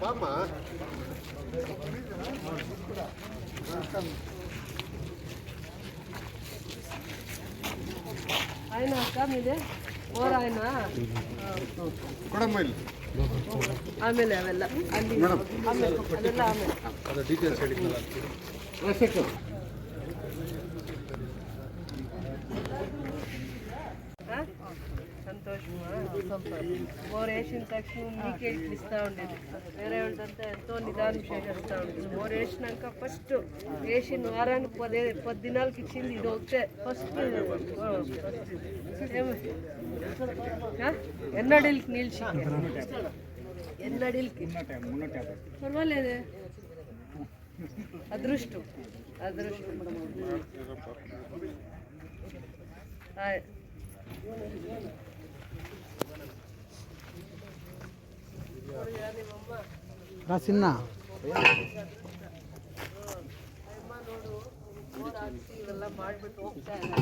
ಬಾಮ್ಮ ఆయన అక్క మీదే ఓర్ ఆయన ಕೊಡಮ್ಮ ಇಲ್ಲಿ ಆಮೇಲೆ ಅವೆಲ್ಲ ಅಲ್ಲಿ ಆಮೇಲೆ ಅದೆಲ್ಲ ಆಮೇಲೆ ఆ? మోర్ వేసిన తక్షణం నీకే ఇస్తూ ఉండేది. వేరే వాళ్ళంతా ఎంతో నిదానం చేసేస్తూ ఉండేది. మోర్ వేసినాక ఫస్ట్ వేసిన వారానికి పదే పది దినాలకి ఇచ్చింది ఇది ఒకటే. ఫస్ట్ ఎన్నడీలకి నిలిచి ఎన్నడిల్కి పర్వాలేదే. అదృష్టం. అదృష్టం. హాయ్ ಸಿನ್ನ ಇವೆಲ್ಲ ಮಾಡಿಬಿಟ್ಟು ಹೋಗ್ತಾ ಇಲ್ಲ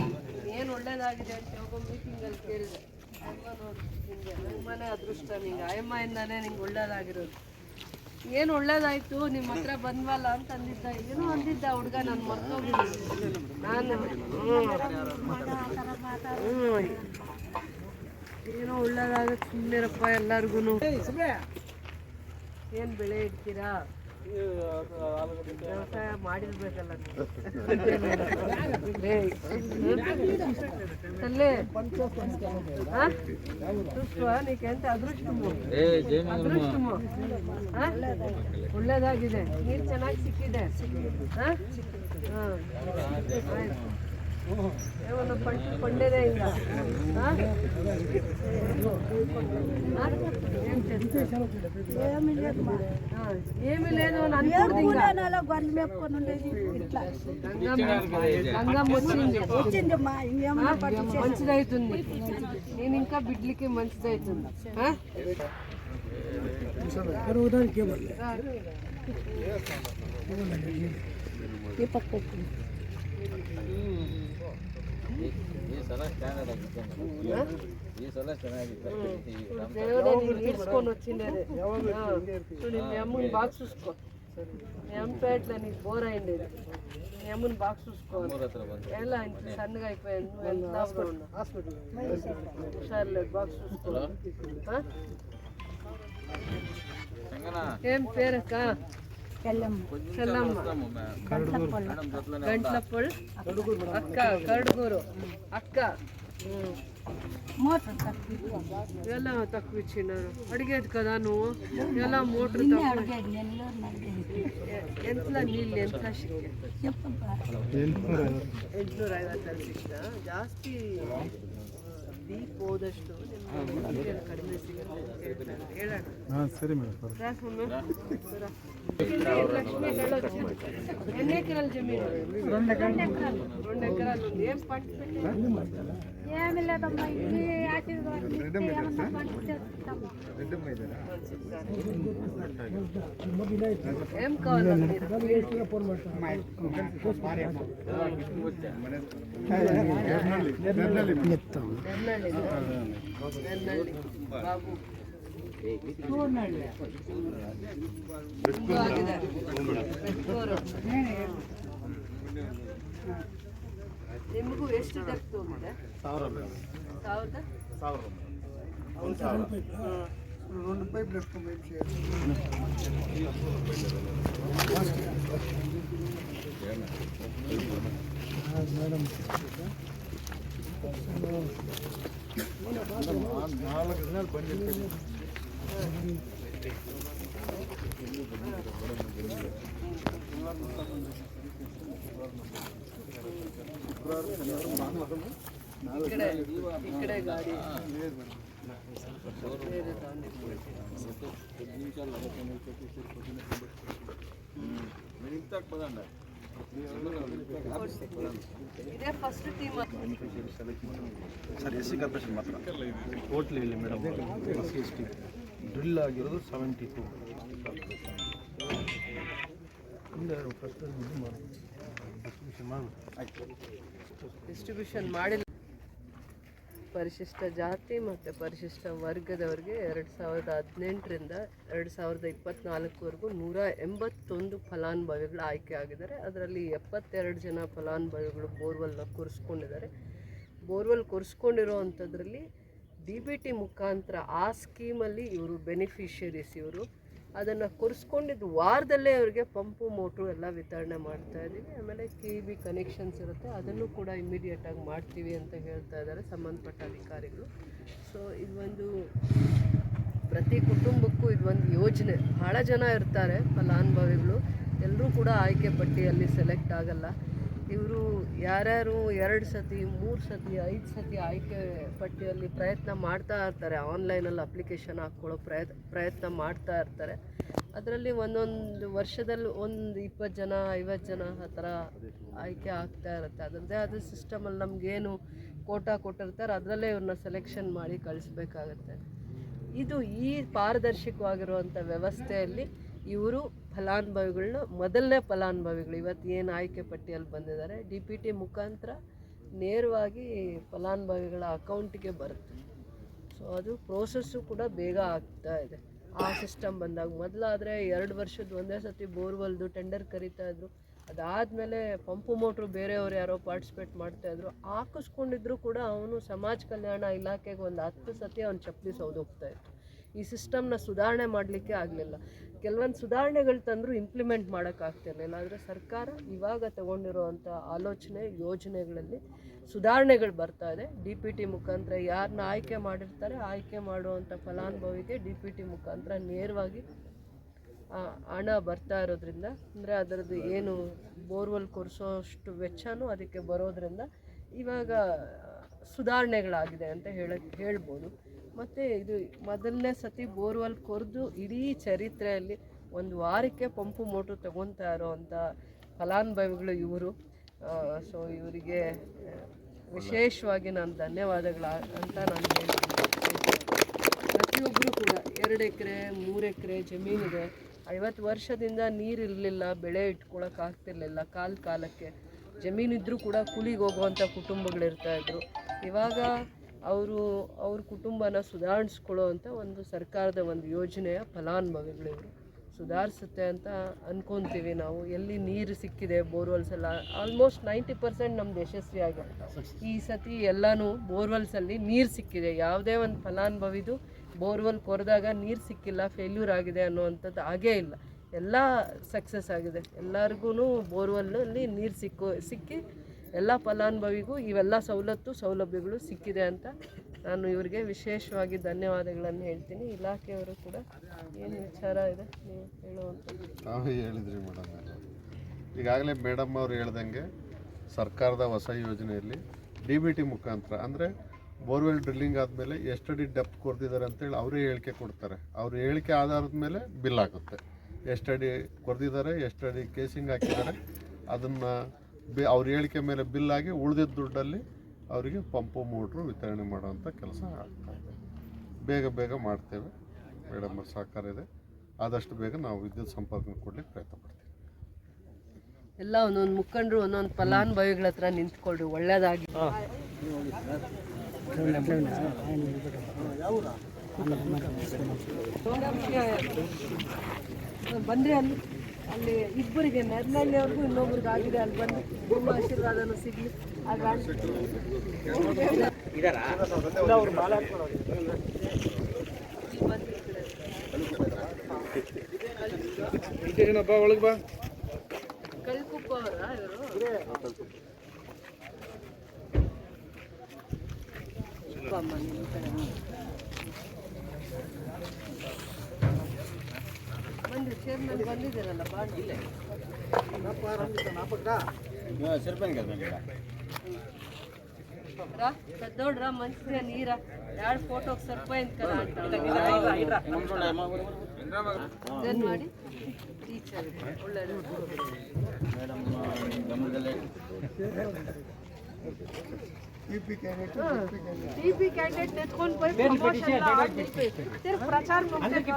ಏನು ಒಳ್ಳೇದಾಗಿದೆ ಅಂತ ಹೋಗೋ ಮೀಟಿಂಗಲ್ಲಿ ಕೇಳಿದೆ. ಅಮ್ಮ ನೋಡು, ನಿಂಗೆ ಅಮ್ಮನೇ ಅದೃಷ್ಟ ನಿಂಗೆ. ಅಮ್ಮಯಿಂದಾನೇ ನಿಂಗೆ ಒಳ್ಳೇದಾಗಿರೋದು. ಏನು ಒಳ್ಳೇದಾಯ್ತು? ನಿಮ್ಮ ಹತ್ರ ಬಂದ್ವಲ್ಲ ಅಂತ ಅಂದಿದ್ದ ಏನೋ ಅಂದಿದ್ದ ಹುಡುಗ ನಾನು ಮರ್ತೋಗಿದ್ದೀನಿ ನಾನು. ಏನೋ ಒಳ್ಳೇದಾಗ ಸುಮ್ಮನಿರಪ್ಪ ಎಲ್ಲರಿಗೂ ಏನು ಬೆಳೆ ಇಡ್ತೀರಾ? ವ್ಯವಸಾಯ ಮಾಡಿರ್ಬೇಕಲ್ಲ ತಲ್ಲೇ ಸೃಷ್ಟ ಒಳ್ಳೇದಾಗಿದೆ. ನೀರು ಚೆನ್ನಾಗಿ ಸಿಕ್ಕಿದೆ. ಹಾಂ. పండేదే ఏమి లేదు గొర్రెలు మేపుకొని ఉండేది ఇట్లా వచ్చింది మంచిదవుతుంది నేను ఇంకా బిడ్లకి మంచిదవుతుంది ఏ పక్క పెట్టు. దేవుడే నీకు తీసుకొని వచ్చిండేది ఆ, చూడు మీ అమ్మని బాగా చూసుకో మీ అమ్మ పేటలో నీకు బోర్ అయిండేది మీ అమ్మని బాగా చూసుకోవాలి ఎలా ఇంత సన్నగా అయిపోయాను నువ్వు ఎంత లావుగా ఉన్నావు హుషారులేదు బాగా చూసుకో ఆ? ఏం పేరక్క ಚೆಲ್ಲಮ್ಮ ಗಂಟ್ಲಪ್ಪಳ್ ಅಕ್ಕ ಕರಡ್ಗೂರು. ಅಕ್ಕ. ಎಲ್ಲ ತಕ್ಕಿಚ್ಚಿ ನಾನು ಅಡುಗೆದು ಕದಾ ನೋವು ಎಲ್ಲ ಮೋಟ್ರ್ ಎಂತ್ಲ ನೀಲ್ ಎಂತ್ಲ ಸಿಕ್ಕೆ ಎಂಟ್ನೂರ ಐವತ್ತಲ್ಲಿ ಸಿಕ್ಕ ಜಾಸ್ತಿ ಡೀಪ್ ಹೋದಷ್ಟು ಕಡಿಮೆ ಸಿಗುತ್ತೆ ಹೇಳೋಣ. ಸರಿ ಮೇಡಮ್ ఎన్ని ఎకరాలు జమీన్ రెండు ఎకరాలు రెండు ఎకరాలు ఏం పట్టి ఏమి లేదమ్మా ఇది ఏం కావాలండి బాబు ನಿಮಗೂ ಎಷ್ಟು ಯಾ 1000 ರೂಪಾಯಿ 1000 ರೂಪಾಯಿ 1000 ರೂಪಾಯಿ 1000 ರೂಪಾಯಿ ಅಂದ್ರೆ ಎರಡು ನಾಲ್ಕು ದಿನಗಳಲ್ಲಿ ఇక్కడే ఇక్కడే గాడి మీరు ఇంత పదండి ఇదే first team sir SC corporation మాత్రం కోర్టులు వెళ్ళి మేడం ఎస్సీ ఎస్టీ ಡ್ರಿಲ್ ಆಗಿರೋದು ಸೆವೆಂಟಿ ಟು ಡಿಸ್ಟ್ರಿಬ್ಯೂಷನ್ ಡಿಸ್ಟ್ರಿಬ್ಯೂಷನ್ ಮಾಡಿಲ್ಲ. ಪರಿಶಿಷ್ಟ ಜಾತಿ ಮತ್ತು ಪರಿಶಿಷ್ಟ ವರ್ಗದವರಿಗೆ ಎರಡು ಸಾವಿರದ ಹದಿನೆಂಟರಿಂದ ಎರಡು ಸಾವಿರದ ಇಪ್ಪತ್ತ್ನಾಲ್ಕುವರೆಗೂ ನೂರ ಎಂಬತ್ತೊಂದು ಫಲಾನುಭವಿಗಳು ಆಯ್ಕೆ ಆಗಿದ್ದಾರೆ. ಅದರಲ್ಲಿ ಎಪ್ಪತ್ತೆರಡು ಜನ ಫಲಾನುಭವಿಗಳು ಬೋರ್ವೆಲ್ನ ಕೂರಿಸ್ಕೊಂಡಿದ್ದಾರೆ. ಬೋರ್ವೆಲ್ ಕೊರೆಸ್ಕೊಂಡಿರೋ ಅಂಥದ್ರಲ್ಲಿ ಡಿ ಬಿ ಟಿ ಮುಖಾಂತರ ಆ ಸ್ಕೀಮಲ್ಲಿ ಇವರು ಬೆನಿಫಿಷರೀಸ್ ಇವರು. ಅದನ್ನು ಕೊರೆಸ್ಕೊಂಡಿದ್ದು ವಾರದಲ್ಲೇ ಅವರಿಗೆ ಪಂಪು ಮೋಟ್ರು ಎಲ್ಲ ವಿತರಣೆ ಮಾಡ್ತಾ ಇದ್ದೀವಿ. ಆಮೇಲೆ ಕೆ ಬಿ ಕನೆಕ್ಷನ್ಸ್ ಇರುತ್ತೆ. ಅದನ್ನು ಕೂಡ ಇಮಿಡಿಯೇಟಾಗಿ ಮಾಡ್ತೀವಿ ಅಂತ ಹೇಳ್ತಾ ಇದ್ದಾರೆ ಸಂಬಂಧಪಟ್ಟ ಅಧಿಕಾರಿಗಳು. ಸೊ ಇದು ಒಂದು ಪ್ರತಿ ಕುಟುಂಬಕ್ಕೂ ಇದು ಒಂದು ಯೋಜನೆ. ಭಾಳ ಜನ ಇರ್ತಾರೆ, ಫಲಾನುಭವಿಗಳು. ಎಲ್ಲರೂ ಕೂಡ ಆಯ್ಕೆ ಪಟ್ಟಿಯಲ್ಲಿ ಸೆಲೆಕ್ಟ್ ಆಗಲ್ಲ. ಇವರು ಯಾರ್ಯಾರು ಎರಡು ಸತಿ, ಮೂರು ಸತಿ, ಐದು ಸತಿ ಆಯ್ಕೆ ಪಟ್ಟಿಯಲ್ಲಿ ಪ್ರಯತ್ನ ಮಾಡ್ತಾ ಇರ್ತಾರೆ, ಆನ್ಲೈನಲ್ಲಿ ಅಪ್ಲಿಕೇಶನ್ ಹಾಕ್ಕೊಳ್ಳೋ ಪ್ರಯತ್, ಪ್ರಯತ್ನ ಮಾಡ್ತಾ ಇರ್ತಾರೆ. ಅದರಲ್ಲಿ ಒಂದೊಂದು ವರ್ಷದಲ್ಲಿ ಒಂದು ಇಪ್ಪತ್ತು ಜನ ಐವತ್ತು ಜನ ಆ ಥರ ಆಯ್ಕೆ ಆಗ್ತಾ ಇರುತ್ತೆ. ಅದರದ್ದೇ ಆದ ಸಿಸ್ಟಮಲ್ಲಿ ನಮಗೇನು ಕೋಟಾ ಕೊಟ್ಟಿರ್ತಾರೆ, ಅದರಲ್ಲೇ ಇವ್ರನ್ನ ಸೆಲೆಕ್ಷನ್ ಮಾಡಿ ಕಳಿಸ್ಬೇಕಾಗತ್ತೆ. ಇದು ಈ ಪಾರದರ್ಶಕವಾಗಿರುವಂಥ ವ್ಯವಸ್ಥೆಯಲ್ಲಿ ಇವರು ಫಲಾನುಭವಿಗಳನ್ನ ಮೊದಲನೇ ಫಲಾನುಭವಿಗಳು. ಇವತ್ತು ಏನು ಆಯ್ಕೆ ಪಟ್ಟಿಯಲ್ಲಿ ಬಂದಿದ್ದಾರೆ ಡಿ ಪಿ ಟಿ ಮುಖಾಂತರ ನೇರವಾಗಿ ಫಲಾನುಭವಿಗಳ ಅಕೌಂಟಿಗೆ ಬರುತ್ತೆ. ಸೊ ಅದು ಪ್ರೋಸೆಸ್ಸು ಕೂಡ ಬೇಗ ಆಗ್ತಾ ಇದೆ. ಆ ಸಿಸ್ಟಮ್ ಬಂದಾಗ ಮೊದಲಾದರೆ ಎರಡು ವರ್ಷದ ಒಂದೇ ಸತಿ ಬೋರ್ವೆಲ್ದು ಟೆಂಡರ್ ಕರಿತಾ ಇದ್ರು. ಅದಾದಮೇಲೆ ಪಂಪು ಮೋಟ್ರು ಬೇರೆಯವ್ರು ಯಾರೋ ಪಾರ್ಟಿಸಿಪೇಟ್ ಮಾಡ್ತಾಯಿದ್ರು ಹಾಕಿಸ್ಕೊಂಡಿದ್ರು ಕೂಡ ಅವನು ಸಮಾಜ ಕಲ್ಯಾಣ ಇಲಾಖೆಗೆ ಒಂದು ಹತ್ತು ಸತಿ ಅವ್ನು ಚಪ್ಪಲಿ ಸೌದೋಗ್ತಾ ಇತ್ತು ಈ ಸಿಸ್ಟಮ್ನ ಸುಧಾರಣೆ ಮಾಡಲಿಕ್ಕೆ ಆಗಲಿಲ್ಲ. ಕೆಲವೊಂದು ಸುಧಾರಣೆಗಳು ತಂದರೂ ಇಂಪ್ಲಿಮೆಂಟ್ ಮಾಡೋಕ್ಕಾಗ್ತಿರ್ಲಿಲ್ಲ ಆದರೆ ಸರ್ಕಾರ ಇವಾಗ ತಗೊಂಡಿರುವಂಥ ಆಲೋಚನೆ, ಯೋಜನೆಗಳಲ್ಲಿ ಸುಧಾರಣೆಗಳು ಬರ್ತಾ ಇದೆ. ಡಿ ಪಿ ಟಿ ಮುಖಾಂತರ ಯಾರನ್ನ ಆಯ್ಕೆ ಮಾಡಿರ್ತಾರೆ, ಆಯ್ಕೆ ಮಾಡುವಂಥ ಫಲಾನುಭವಿಗೆ ಡಿ ಪಿ ಟಿ ಮುಖಾಂತರ ನೇರವಾಗಿ ಹಣ ಬರ್ತಾ ಇರೋದ್ರಿಂದ, ಅಂದರೆ ಅದರದ್ದು ಏನು ಬೋರ್ವೆಲ್ ಕೊರೆಸೋಷ್ಟು ವೆಚ್ಚನೂ ಅದಕ್ಕೆ ಬರೋದ್ರಿಂದ ಇವಾಗ ಸುಧಾರಣೆಗಳಾಗಿದೆ ಅಂತ ಹೇಳಕ್ಕೆ ಹೇಳ್ಬೋದು. ಮತ್ತು ಇದು ಮೊದಲನೇ ಸತಿ ಬೋರ್ವೆಲ್ ಕೊರೆದು ಇಡೀ ಚರಿತ್ರೆಯಲ್ಲಿ ಒಂದು ವಾರಕ್ಕೆ ಪಂಪು ಮೋಟ್ರ್ ತಗೊತಾ ಇರೋವಂಥ ಫಲಾನುಭವಿಗಳು ಇವರು. ಸೊ ಇವರಿಗೆ ವಿಶೇಷವಾಗಿ ನಾನು ಧನ್ಯವಾದಗಳ ಅಂತ ನಾನು ಹೇಳ್ತೀನಿ. ಪ್ರತಿಯೊಬ್ಬರು ಕೂಡ ಎರಡು ಎಕರೆ, ಮೂರು ಎಕರೆ ಜಮೀನಿದೆ ಐವತ್ತು ವರ್ಷದಿಂದ ನೀರಿರಲಿಲ್ಲ ಬೆಳೆ ಇಟ್ಕೊಳಕ್ಕೆ ಆಗ್ತಿರ್ಲಿಲ್ಲ ಕಾಲ ಕಾಲಕ್ಕೆ. ಜಮೀನಿದ್ರೂ ಕೂಡ ಕೂಲಿಗೆ ಹೋಗುವಂಥ ಕುಟುಂಬಗಳಿರ್ತಾಯಿದ್ರು ಇವಾಗ ಅವರು, ಅವ್ರ ಕುಟುಂಬನ ಸುಧಾರಿಸ್ಕೊಳ್ಳೋ ಅಂತ ಒಂದು ಸರ್ಕಾರದ ಒಂದು ಯೋಜನೆಯ ಫಲಾನುಭವಿಗಳಿವರು ಸುಧಾರಿಸುತ್ತೆ ಅಂತ ಅನ್ಕೊತೀವಿ ನಾವು. ಎಲ್ಲಿ ನೀರು ಸಿಕ್ಕಿದೆ, ಬೋರ್ವೆಲ್ಸ್ ಎಲ್ಲ ಆಲ್ಮೋಸ್ಟ್ ನೈಂಟಿ ಪರ್ಸೆಂಟ್ ನಮ್ದು ಯಶಸ್ವಿ ಆಗಿದೆ. ಈ ಸತಿ ಎಲ್ಲನೂ ಬೋರ್ವೆಲ್ಸಲ್ಲಿ ನೀರು ಸಿಕ್ಕಿದೆ. ಯಾವುದೇ ಒಂದು ಫಲಾನುಭವಿದು ಬೋರ್ವೆಲ್ ಕೊರೆದಾಗ ನೀರು ಸಿಕ್ಕಿಲ್ಲ ಫೇಲ್ಯೂರ್ ಆಗಿದೆ ಅನ್ನುವಂಥದ್ದು ಆಗೇ ಇಲ್ಲ. ಎಲ್ಲ ಸಕ್ಸಸ್ ಆಗಿದೆ. ಎಲ್ಲರಿಗೂ ಬೋರ್ವೆಲ್ಲಲ್ಲಿ ನೀರು ಸಿಕ್ಕು, ಸಿಕ್ಕಿ ಎಲ್ಲ ಫಲಾನುಭವಿಗೂ ಇವೆಲ್ಲ ಸವಲತ್ತು, ಸೌಲಭ್ಯಗಳು ಸಿಕ್ಕಿದೆ ಅಂತ ನಾನು ಇವರಿಗೆ ವಿಶೇಷವಾಗಿ ಧನ್ಯವಾದಗಳನ್ನು ಹೇಳ್ತೀನಿ. ಇಲಾಖೆಯವರು ಕೂಡ ಏನು ವಿಚಾರ ಇದೆ ನೀವು ಹೇಳುವಂಥದ್ದು? ನಾವು ಹೇಳಿದ್ರಿ ಮೇಡಮ್ ಈಗಾಗಲೇ ಮೇಡಮ್ ಅವರು ಹೇಳ್ದಂಗೆ ಸರ್ಕಾರದ ಹೊಸ ಯೋಜನೆಯಲ್ಲಿ ಡಿ ಬಿ ಟಿ ಮುಖಾಂತರ, ಅಂದರೆ ಬೋರ್ವೆಲ್ ಡ್ರಿಲ್ಲಿಂಗ್ ಆದಮೇಲೆ ಎಷ್ಟಡಿ ಡೆಪ್ ಕೊರೆದಿದ್ದಾರೆ ಅಂತೇಳಿ ಅವರೇ ಹೇಳಿಕೆ ಕೊಡ್ತಾರೆ. ಅವ್ರ ಹೇಳಿಕೆ ಆಧಾರದ ಮೇಲೆ ಬಿಲ್ ಆಗುತ್ತೆ. ಎಷ್ಟಡಿ ಕೊರೆದಿದ್ದಾರೆ ಎಷ್ಟಡಿ ಕೇಸಿಂಗ್ ಹಾಕಿದ್ದಾರೆ, ಅದನ್ನು ಬಿ ಅವ್ರ ಹೇಳಿಕೆ ಮೇಲೆ ಬಿಲ್ ಆಗಿ ಉಳಿದಿದ್ದ ದುಡ್ಡಲ್ಲಿ ಅವರಿಗೆ ಪಂಪು ಮೋಟ್ರು ವಿತರಣೆ ಮಾಡೋವಂಥ ಕೆಲಸ ಆಗ್ತಾ ಇದೆ. ಬೇಗ ಬೇಗ ಮಾಡ್ತೇವೆ. ಮೇಡಮ್ ಅವ್ರ ಸಹಕಾರ ಇದೆ. ಆದಷ್ಟು ಬೇಗ ನಾವು ವಿದ್ಯುತ್ ಸಂಪರ್ಕ ಕೊಡಲಿಕ್ಕೆ ಪ್ರಯತ್ನ ಪಡ್ತೀವಿ. ಎಲ್ಲ ಒಂದೊಂದು ಮುಖಂಡರು ಒಂದೊಂದು ಫಲಾನುಭವಿಗಳ ಹತ್ರ ನಿಂತ್ಕೊಳ್ರಿ ಒಳ್ಳೇದಾಗಿ ಬಂದ್ರಿ ಅಲ್ಲಿ? ಅಲ್ಲಿ ಇಬ್ಬರಿಗೆ ನೆರ್ನಳ್ಳಿಯವ್ರಿಗೂ ಇನ್ನೊಬ್ರಿಗೆ ಆಗಿದೆ ಅಲ್ಲಿ ಬಂದು ನಿಮ್ಮ ಆಶೀರ್ವಾದನೂ ಸಿಗ್ಲಿ. ಒಳಗೆ ಬಾ. ಕಲ್ಕುಪ್ಪ ಅವರ ಇವರು? ಅಮ್ಮ ನಿಮ್ಮ ಕಡೆ. ಬಂದ್ರಿ ಚೇರ್ಮನ್ ಬಂದಿದ್ದೀರಲ್ಲ ಬಾಂಡ್. ಇಲ್ಲೇ ರಾ ಕದ್ದೋಡ್ರ ಮನ್ಸಿಗೆ ನೀರ? ಎರಡು ಫೋಟೋಗೆ ಸರ್ಪಂಚ್ ಕಲ ಇದನ್ನ ಮಾಡಿ. ಟೀಚರ್ ಒಳ್ಳೆಯದು ಪಿ ಕ್ಯಾಂಡಿಡೇಟ್ ಎತ್ಕೊಂಡು போய் ಪ್ರಮೋಷನ್ ಎಲ್ಲ ಆಗ್ಬಿಟ್ಟು ತಿರ್ಗಿ ಪ್ರಚಾರ ಮಾಡ್ಬೇಕು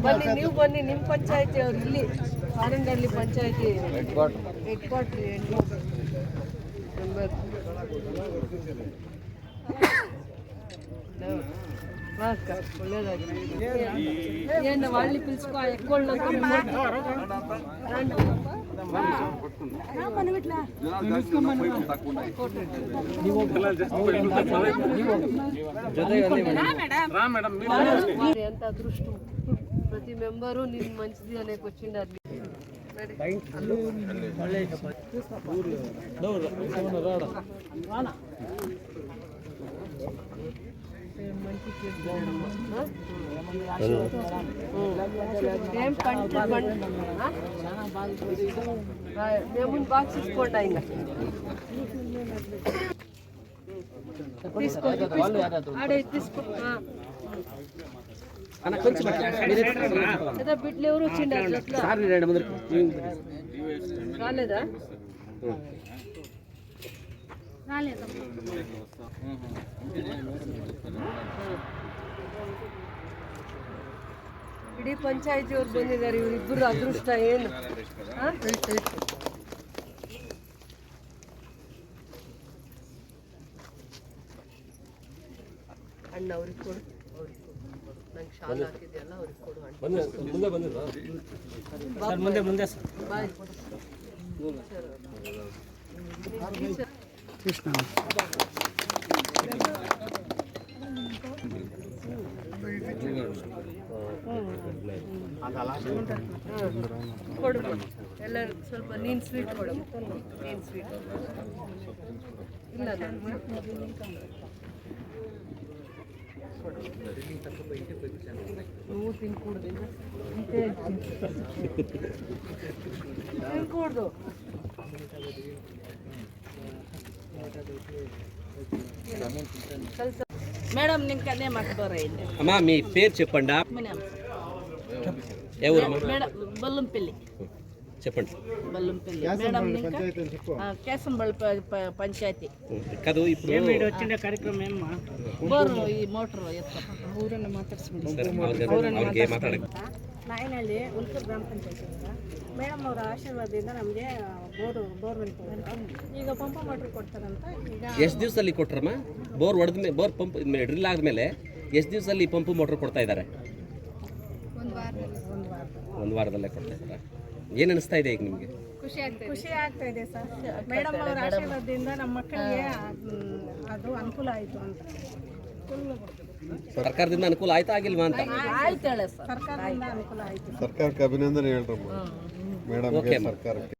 ಬನ್ನಿ ನೀವು ಬನ್ನಿ ನಿಮ್ಮ ಪಂಚಾಯತಿ ಅವ್ರು ಇಲ್ಲಿ ಕಾರಂಡಳ್ಳಿ ಪಂಚಾಯತಿ ಹೆಡ್ ಕ್ವಾರ್ಟ್ರ್ ನಂಬರ್ ಅಕ್ಕ ಒಳ್ಳೇದಾಗಿ ಏನು వాళ్ళని పిలుచుకో ఎక్కోళ్ళు ఎంత అదృష్టం ప్రతి మెంబరు నేను మంచిది అనేకి వచ్చిండారు రాడా. మేము బాక్స్ తీసుకోండి ఇంకా తీసుకోండి ఆడే తీసుకో బిడ్లు ఎవరు రాలేదా ಇಡೀ ಪಂಚಾಯತಿ ಅವ್ರು ಬಂದಿದ್ದಾರೆ ಇವರಿಬ್ಬರು ಅದೃಷ್ಟ ಏನು? ಅಣ್ಣ ಅವ್ರಿಗೆ ಕೊಡು. ಅವ್ರಿಗೆ ಕೊಡು ನಂಗೆ ಶಾಲ್ ಹಾಕಿದೆಯಲ್ಲ ಅವ್ರಿಗೆ ಕೊಡು ಅಣ್ಣ. ಮುಂದೆ ಮುಂದೆ ಸರ್. ಬಾಯ್. ಕೃಷ್ಣ ಕೊಡು ಎಲ್ಲರೂ ಸ್ವಲ್ಪ ನೀನು ಸ್ವೀಟ್ ಕೊಡು ನೀನು ಸ್ವೀಟ್ ಇಲ್ಲ ನಾನು నువ్వు తినకూడదు ఇంతే తినకూడదు కలిసి మేడం ఇంకా అదే మాకు దూరం అమ్మా మీ పేరు చెప్పండా ఎవరమ్మా మేడం బొల్లంపల్లి చెప్పండి బొల్లంపల్లి మేడం ఇంకా కేసంబళ్ళ పంచాయతీ కాదు ఇప్పుడు ಬೋರು ಈ ಮೋಟ್ರು ಎತ್ತ ಸರ್ ಅವ್ರಿಗೆ ಅವ್ರಿಗೆ ಮಾತಾಡಕ್ಕೆ ನಾಯಿನಹಳ್ಳಿ ಉಲ್ಕೂರು ಗ್ರಾಮ ಪಂಚಾಯತಿಯಿಂದ ಮೇಡಮ್ ಅವರ ಆಶೀರ್ವಾದದಿಂದ ನಮಗೆ ಬೋರು ಬೋರ್ವೆಲ್ ಈಗ ಪಂಪ ಮೋಟ್ರ್ ಕೊಡ್ತಾರಂತ ಈಗ ಎಷ್ಟು ದಿವಸದಲ್ಲಿ ಕೊಟ್ರಮ್ಮ? ಬೋರ್ ಹೊಡೆದ ಮೇಲೆ ಬೋರ್ ಪಂಪ್ ಡ್ರಿಲ್ ಆದಮೇಲೆ ಎಷ್ಟು ದಿವಸದಲ್ಲಿ ಪಂಪು ಮೋಟ್ರ್ ಕೊಡ್ತಾ ಇದ್ದಾರೆ ಒಂದು ವಾರದಲ್ಲೇ. ಕೊಡ್ತಾ ಇದ್ದಾರೆ ಏನು ಅನಿಸ್ತಾ ಇದೆ ಈಗ ನಿಮ್ಗೆ? ಖುಷಿ ಆಗ್ತಾ ಇದೆ. ಸರ್. ಮೇಡಮ್ ಅವರ ಆಶೀರ್ವಾದದಿಂದ ನಮ್ಮ ಮಕ್ಕಳಿಗೆ ಅದು ಅನುಕೂಲ ಆಯಿತು ಅಂತ. ಸರ್ಕಾರದಿಂದ ಅನುಕೂಲ ಆಯ್ತಾ ಆಗಿಲ್ವಾ ಅಂತ? ಸರ್ಕಾರದಿಂದ ಅನುಕೂಲ ಆಯ್ತು. ಸರ್ಕಾರಕ್ಕೆ ಅಭಿನಂದನೆ ಹೇಳ್ರಮ್ಮ. ಮೇಡಮ್ ಸರ್ಕಾರಕ್ಕೆ.